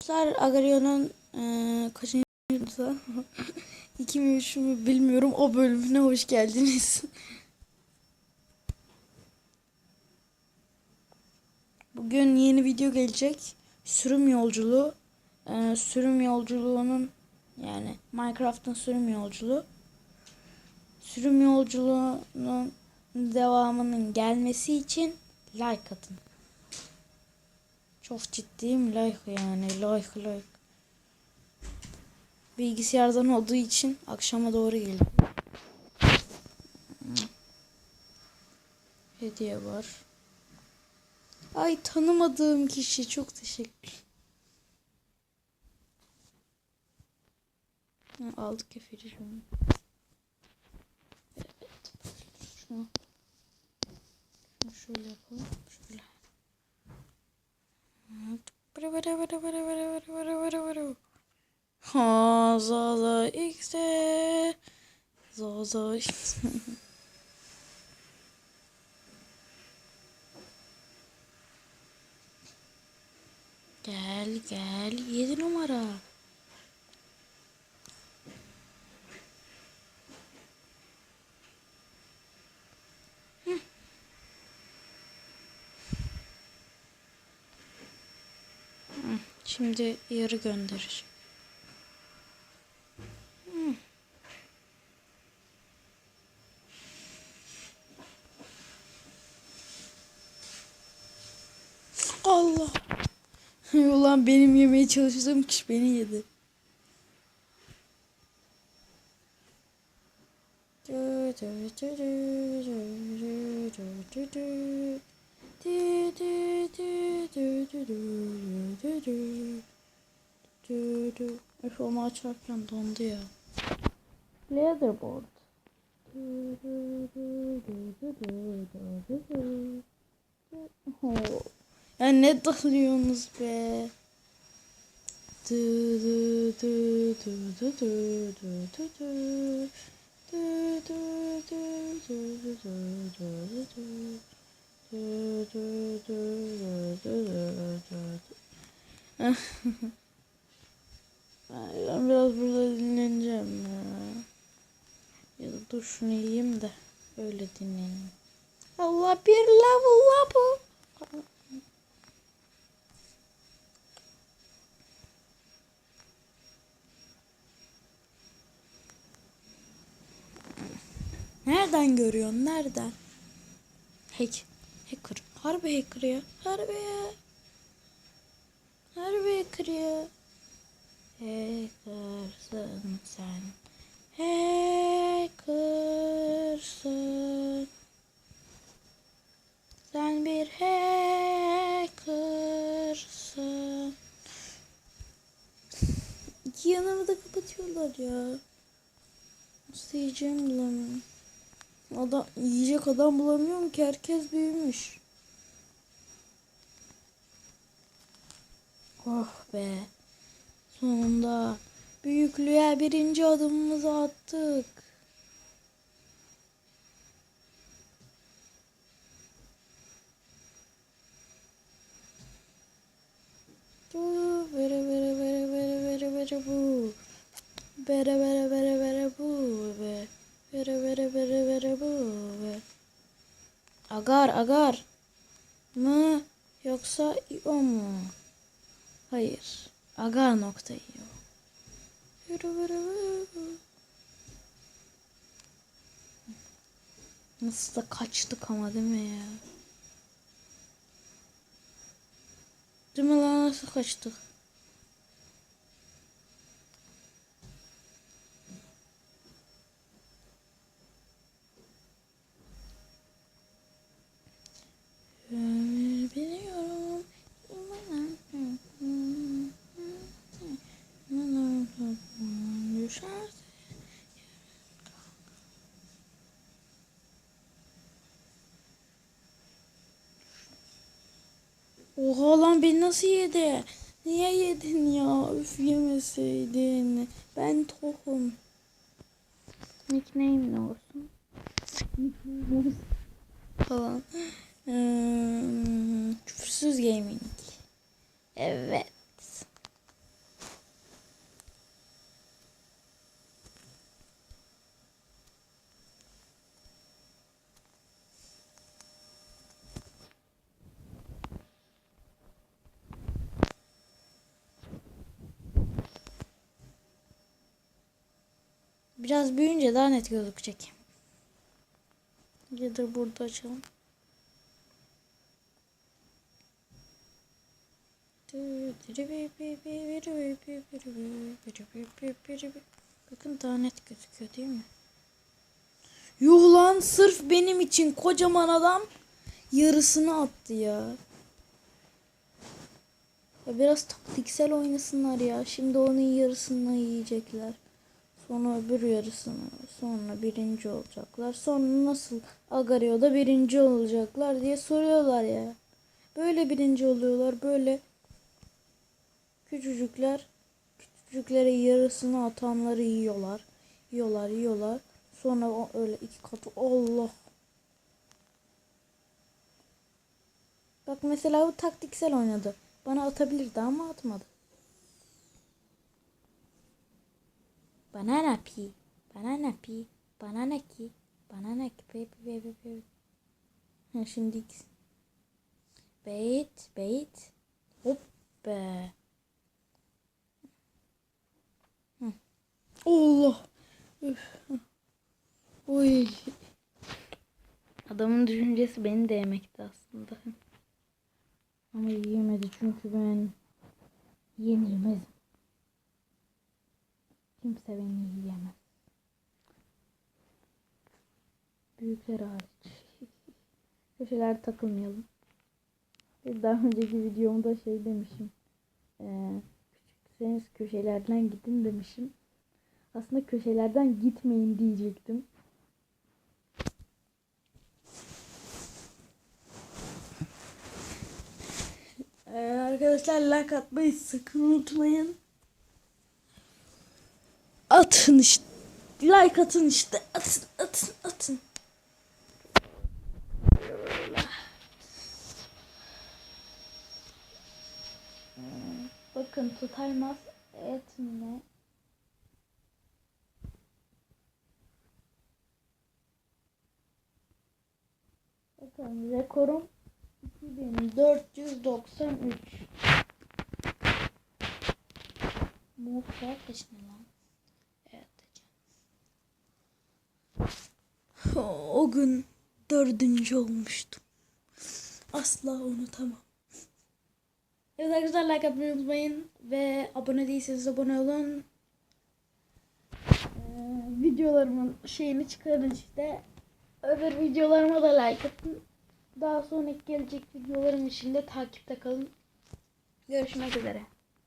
Arkadaşlar Agarion'un eee kaçıncı yılda? 2 mi 3 mü bilmiyorum o bölümüne hoş geldiniz. Bugün yeni video gelecek. Sürüm yolculuğu. Eee, sürüm yolculuğunun yani Minecraft'ın sürüm yolculuğu. Sürüm yolculuğunun devamının gelmesi için like atın. Çok ciddiyim like yani like like. Bilgisayardan olduğu için akşama doğru geliyor. Hediye var. Ay tanımadığım kişi çok teşekkür. Aldık kefiri şunu. Evet. Şunu. Şunu şöyle yapalım. Ha za za x de. Za za x. gel gel 7 numara. Şimdi yarı gönderir. Hmm. Allah. Ulan benim yemeye çalıştığım kişi beni yedi. Du, du, du, du, du, du, du, du. Öf onu açarken dondu ya. Leatherboard. Ya ne dalıyorsunuz be? Ben biraz burada dinleneceğim ya. Ya da dur yiyeyim de öyle dinleneyim. Allah bir level bu. Nereden görüyorsun? Nereden? Hack. Hacker. Harbi hacker ya. Harbi ya. Harbi hacker ya. Hackersın sen. Hackersın. Sen bir hackersın. Yanımı da kapatıyorlar ya. Nasıl yiyeceğim bulamıyorum. Adam, yiyecek adam bulamıyorum ki herkes büyümüş. Oh be. Sonunda büyüklüğe birinci adımımızı attık. Bu bere bere bere bere bere bu. Bere bere bere bere bu be. Bere bere bere bu be. Agar agar mı yoksa o mu? Hayır. Agar nokta io. Nasıl da kaçtık ama değil mi ya? Değil mi lan nasıl kaçtık? Oha lan beni nasıl yedi? Niye yedin ya? Üf yemeseydin. Ben tohum. Nickname ne olsun? Nickname olsun. Falan. Hmm, küfürsüz gaming. Evet. Biraz büyüyünce daha net gözükecek. Ya da burada açalım. Bakın daha net gözüküyor değil mi? Yuh lan sırf benim için kocaman adam yarısını attı ya. Ya biraz taktiksel oynasınlar ya. Şimdi onun yarısını yiyecekler. Sonra öbür yarısını. Sonra birinci olacaklar. Sonra nasıl Agario'da birinci olacaklar diye soruyorlar ya. Böyle birinci oluyorlar. Böyle küçücükler küçücüklere yarısını atanları yiyorlar. Yiyorlar yiyorlar. Sonra o öyle iki katı Allah. Bak mesela bu taktiksel oynadı. Bana atabilirdi ama atmadı. Banana pea. Banana pea. Banana ki. Banana ki. Baby baby baby. Ha şimdi ikisi. Bait. Bait. Hop be. Hı. Allah. Üf. Oy. Adamın düşüncesi beni de yemekti aslında. Ama yiyemedi çünkü ben yenilmezim. Kimse beni yiyemez. Büyükler hariç. Köşelerde takılmayalım. Bir daha önceki videomda şey demişim. Ee, küçükseniz köşelerden gidin demişim. Aslında köşelerden gitmeyin diyecektim. Ee, arkadaşlar like atmayı sakın unutmayın. Atın işte. Like atın işte. Atın atın atın. Bakın tutarmaz et ne? Bakın rekorum 2493. Muhtar kaçın lan? Evet. O, gün dördüncü olmuştum. Asla unutamam. Evet arkadaşlar like atmayı unutmayın. Ve abone değilseniz abone olun. Ee, videolarımın şeyini çıkarın işte. Öbür videolarıma da like atın. Daha sonraki gelecek videolarım için de takipte kalın. Görüşmek üzere.